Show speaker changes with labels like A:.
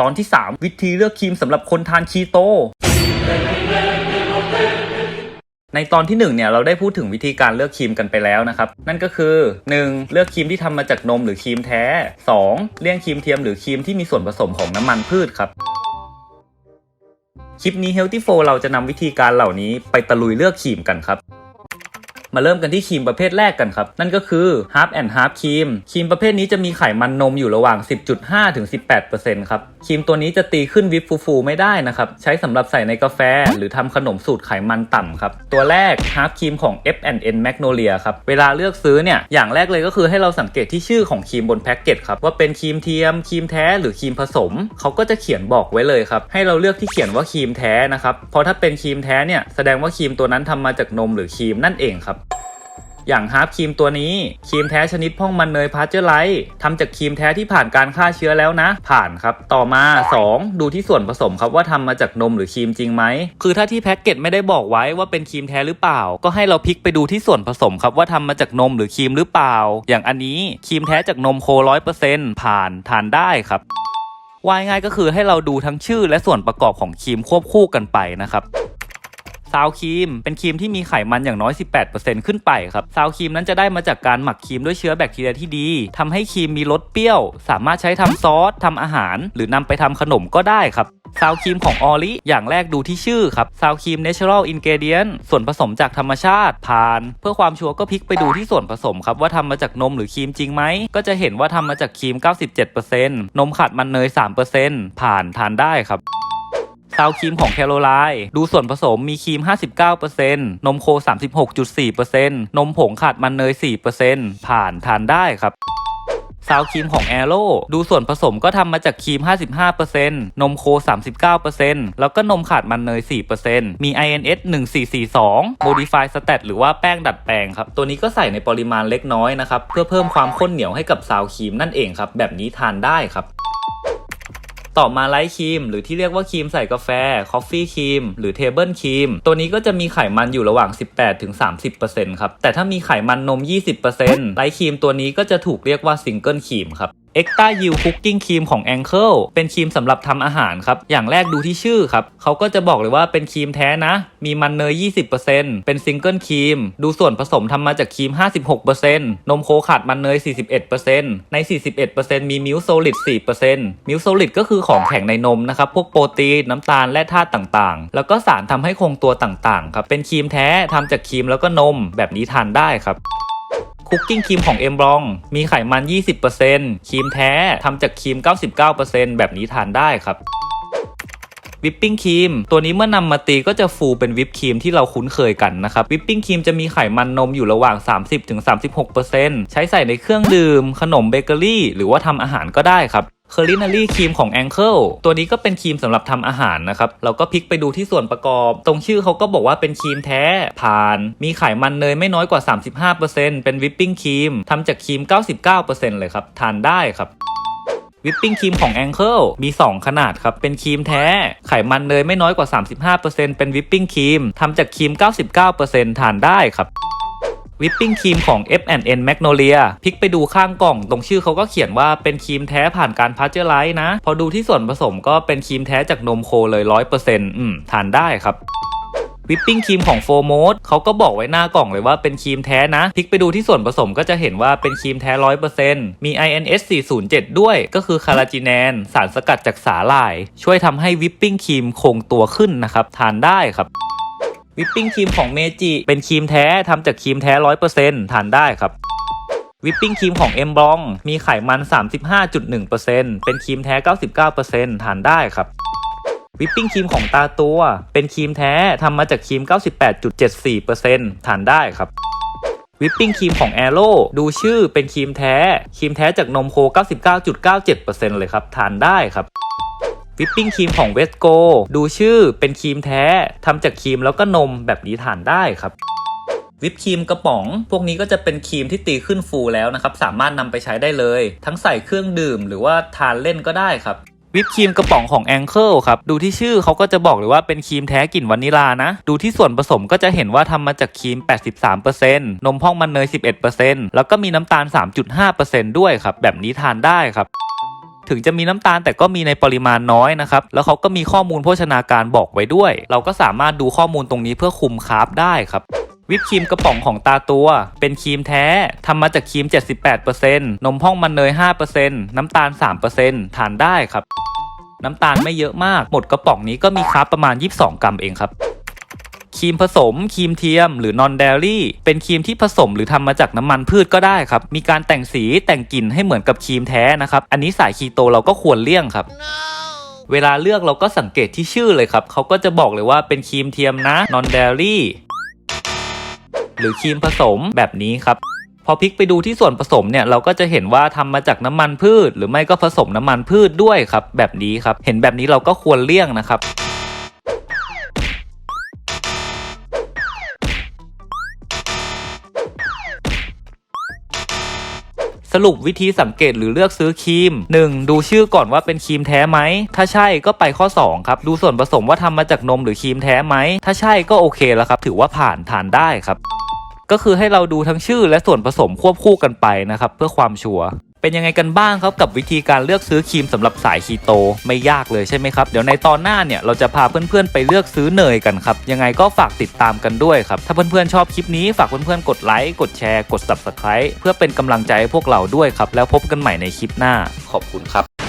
A: ตอนที่ 3 วิธีเลือกครีมสำหรับคนทานคีโต ในตอนที่ 1 เนี่ยเราได้พูดถึงวิธีการเลือกครีมกันไปแล้วนะครับ นั่นก็คือ 1. เลือกครีมที่ทำมาจากนมหรือครีมแท้ 2. เลี่ยงครีมเทียมหรือครีมที่มีส่วนผสมของน้ำมันพืชครับคลิปนี้ Healthy 4เราจะนำวิธีการเหล่านี้ไปตะลุยเลือกครีมกันครับ มาเริ่มกันที่ครีมประเภทแรกกันครับ นั่นก็คือ Half and Half ครีมครีมประเภทนี้จะมีไขมันนมอยู่ระหว่าง 10.5 ถึง 18%ครับครีมตัวนี้จะตีขึ้นวิปฟูๆไม่ได้นะครับ ใช้สำหรับใส่ในกาแฟ หรือทำขนมสูตรไขมันต่ำครับ ตัวแรก Half ครีมของ F&N Magnolia ครับ เวลาเลือกซื้อเนี่ย อย่างแรกเลยก็คือให้เราสังเกตที่ชื่อของครีมบนแพ็กเกจครับ ว่าเป็นครีมเทียมครีมแท้หรือครีมผสม เขาก็จะเขียนบอกไว้เลยครับ ให้เราเลือกที่เขียนว่าครีมแท้นะครับเพราะถ้าเป็นครีมแท้เนี่ยแสดงว่าครีมตัวนั้นทำมาจากนมหรือครีมนั่นเองครับ อย่างฮาร์ปครีมตัวนี้ครีมแท้ชนิดพ่องมันเนยพาสเจอร์ไลท์ทำจากครีมแท้ที่ผ่านการฆ่าเชื้อแล้วนะ ผ่านครับ ต่อมา 2. ดูที่ส่วนผสมครับว่าทำมาจากนมหรือครีมจริงไหม คือถ้าที่แพ็กเกจไม่ได้บอกไว้ว่าเป็นครีมแท้หรือเปล่า ก็ให้เราพลิกไปดูที่ส่วนผสมครับว่าทำมาจากนมหรือครีมหรือเปล่า อย่างอันนี้ครีมแท้จากนมโคร้อยเปอร์เซ็นต์ผ่านทานได้ครับว่ายง่ายก็คือให้เราดูทั้งชื่อและส่วนประกอบของครีมควบคู่กันไปนะครับ ซาวครีม เป็นครีมที่มีไขมันอย่างน้อย 18%ขึ้นไปครับซาวครีมนั้นจะได้มาจากการหมักครีมด้วยเชื้อแบคทีเรียที่ดีทำให้ครีมมีรสเปรี้ยว สามารถใช้ทำซอสทำอาหาร หรือนำไปทำขนมก็ได้ครับซาวครีมของออริอย่างแรกดูที่ชื่อครับซาวครีม natural ingredient ส่วนผสมจากธรรมชาติผ่าน เพื่อความชัวร์ก็พลิกไปดูที่ส่วนผสมครับ ว่าทำมาจากนมหรือครีมจริงไหม ก็จะเห็นว่าทำมาจากครีม 97%นมขัดมันเนย 3%ผ่านทานได้ครับาวครีมของแคโรไลน์ดูส่วนผสมมีครีม 59%นมโค 36.4%นมผงขาดมันเนย 4%ผ่านทานได้ครับซาวครีมของแอโร่ดูส่วนผสมก็ทำมาจากครีม 55%นมโค 39%แล้วก็นมขาดมันเนย 4%มี INS 1442 Modify Stat หรือว่าแป้งดัดแปลงครับ ตัวนี้ก็ใส่ในปริมาณเล็กน้อยนะครับ เพื่อเพิ่มความข้นเหนียวให้กับซาวครีมนั่นเองครับ แบบนี้ทานได้ครับ ต่อมาไลท์ครีมหรือที่เรียกว่าครีมใส่กาแฟคอฟฟี่ครีมหรือเทเบิลครีมตัวนี้ก็จะมีไขมันอยู่ระหว่าง 18-30%ครับแต่ถ้ามีไขมันนม 20%ไลท์ครีมตัวนี้ก็จะถูกเรียกว่าซิงเกิลครีมครับ เอ็กต้ายิวคุกกิ้งครีมของ a n งเกิลเป็นครีมสำหรับทำอาหารครับ อย่างแรกดูที่ชื่อครับ เขาก็จะบอกเลยว่าเป็นครีมแท้นะ มีมันเนย 20%เป็นซิงเกิลครีม ดูส่วนผสมทำมาจากครีม 56%นมโคขาดมันเนย 41%ใน 41%มีมิลค์โซลิด 4%มิลค์โซลิดก็คือของแข็งในนมนะครับ พวกโปรตีน น้ำตาล และธาตุต่างๆ แล้วก็สารทำให้คงตัวต่างๆ ครับ เป็นครีมแท้ทำจากครีมแล้วก็นม แบบนี้ทานได้ครับ คุกกิ้งครีมของเอ็มบรองมีไขมัน 20%ครีมแท้ทำจากครีม 99%แบบนี้ทานได้ครับวิปปิ้งครีมตัวนี้เมื่อนำมาตีก็จะฟูเป็นวิปครีมที่เราคุ้นเคยกันนะครับวิปปิ้งครีมจะมีไขมันนมอยู่ระหว่าง 30-36%ใช้ใส่ในเครื่องดื่ม ขนมเบเกอรี่ หรือว่าทำอาหารก็ได้ครับ เคอร์ลินารีครีมของ a n งเกิลตัวนี้ก็เป็นครีมสำหรับทำอาหารนะครับเราก็พลิกไปดูที่ส่วนประกอบ ตรงชื่อเขาก็บอกว่าเป็นครีมแท้ผ่าน มีไขมันเนยไม่น้อยกว่า 35%เป็นวิปปิ้งครีมทำจากครีม 99%เลยครับทานได้ครับวิปปิ้งครีมของ a n งเกิลมี 2 ขนาดครับ เป็นครีมแท้ ไขมันเนยไม่น้อยกว่า 35%เป็นวิปปิ้งครีมทำจากครีม 99%ทานได้ครับ วิปปิ้งครีมของ F&N Magnolia พลิกไปดูข้างกล่อง ตรงชื่อเขาก็เขียนว่าเป็นครีมแท้ผ่านการพาสเจอร์ไลท์นะ พอดูที่ส่วนผสมก็เป็นครีมแท้จากนมโคเลย 100%อืมทานได้ครับวิปปิ้งครีมของโฟโมสเขาก็บอกไว้หน้ากล่องเลยว่าเป็นครีมแท้นะพลิกไปดูที่ส่วนผสมก็จะเห็นว่าเป็นครีมแท้100%มี INS 407 ด้วย ก็คือคาราจิแนน สารสกัดจากสาหร่าย ช่วยทำให้วิปปิ้งครีมคงตัวขึ้นนะครับ ทานได้ครับ วิปปิ้งครีมของเมจิเป็นครีมแท้ทำจากครีมแท้100%ทานได้ครับวิปปิ้งครีมของเอ็มบอง มีไขมัน 35.1%เป็นครีมแท้ 99%ทานได้ครับ วิปปิ้งครีมของตาตัว เป็นครีมแท้ทำมาจากครีม 98.74%ทานได้ครับ วิปปิ้งครีมของแอโร่ดูชื่อเป็นครีมแท้ ครีมแท้จากนมโค 99.97%เลยครับ ทานได้ครับ วิปปิ้งครีมของเวสโกดูชื่อเป็นครีมแท้ทำจากครีมแล้วก็นมแบบนี้ทานได้ครับวิปครีมกระป๋อง พวกนี้ก็จะเป็นครีมที่ตีขึ้นฟูแล้วนะครับ สามารถนำไปใช้ได้เลย ทั้งใส่เครื่องดื่มหรือว่าทานเล่นก็ได้ครับ วิปครีมกระป๋องของ a n งเกิลครับ ดูที่ชื่อเขาก็จะบอกเลยว่าเป็นครีมแท้กลิ่นวานิลานะ ดูที่ส่วนผสมก็จะเห็นว่าทำมาจากครีม 83%นมพ่องมันเนย 11%แล้วก็มีน้ำตาล 3.5%ด้วยครับ แบบนี้ทานได้ครับ ถึงจะมีน้ำตาลแต่ก็มีในปริมาณน้อยนะครับ แล้วเขาก็มีข้อมูลโภชนาการบอกไว้ด้วย เราก็สามารถดูข้อมูลตรงนี้เพื่อคุมคาร์บได้ครับวิปครีมกระป๋องของตาตัว เป็นครีมแท้ทำมาจากครีม 78%นมพ่องมันเนย 5%น้ำตาล 3%ทานได้ครับ น้ำตาลไม่เยอะมาก หมดกระป๋องนี้ก็มีคาร์บประมาณ 22 กรัมเองครับ ครีมผสมครีมเทียม หรือนอนเดลี่เป็นครีมที่ผสมหรือทำมาจากน้ำมันพืชก็ได้ครับมีการแต่งสีแต่งกลิ่นให้เหมือนกับครีมแท้นะครับอันนี้สายคีโตเราก็ควรเลี่ยงครับเวลาเลือกเราก็สังเกตที่ชื่อเลยครับ เขาก็จะบอกเลยว่าเป็นครีมเทียมนะนอนเดลี่หรือครีมผสมแบบนี้ครับ พอพลิกไปดูที่ส่วนผสมเนี่ย เราก็จะเห็นว่าทำมาจากน้ำมันพืช หรือไม่ก็ผสมน้ำมันพืชด้วยครับ แบบนี้ครับ เห็นแบบนี้เราก็ควรเลี่ยงนะครับ สรุปวิธีสังเกตหรือเลือกซื้อครีม 1. ดูชื่อก่อนว่าเป็นครีมแท้ไหม ถ้าใช่ก็ไปข้อ 2 ครับ ดูส่วนผสมว่าทำมาจากนมหรือครีมแท้ไหม ถ้าใช่ก็โอเคแล้วครับ ถือว่าผ่านทานได้ครับ ก็คือให้เราดูทั้งชื่อและส่วนผสมควบคู่กันไปนะครับ เพื่อความชัวร์ เป็นยังไงกันบ้างครับกับวิธีการเลือกซื้อครีมสำหรับสายคีโตไม่ยากเลยใช่ไหมครับ เดี๋ยวในตอนหน้าเนี่ยเราจะพาเพื่อนๆไปเลือกซื้อเนยกันครับ ยังไงก็ฝากติดตามกันด้วยครับ ถ้าเพื่อนๆชอบคลิปนี้ฝากเพื่อนๆกดไลค์กดแชร์กด subscribe เพื่อเป็นกำลังใจให้พวกเราด้วยครับ แล้วพบกันใหม่ในคลิปหน้าขอบคุณครับ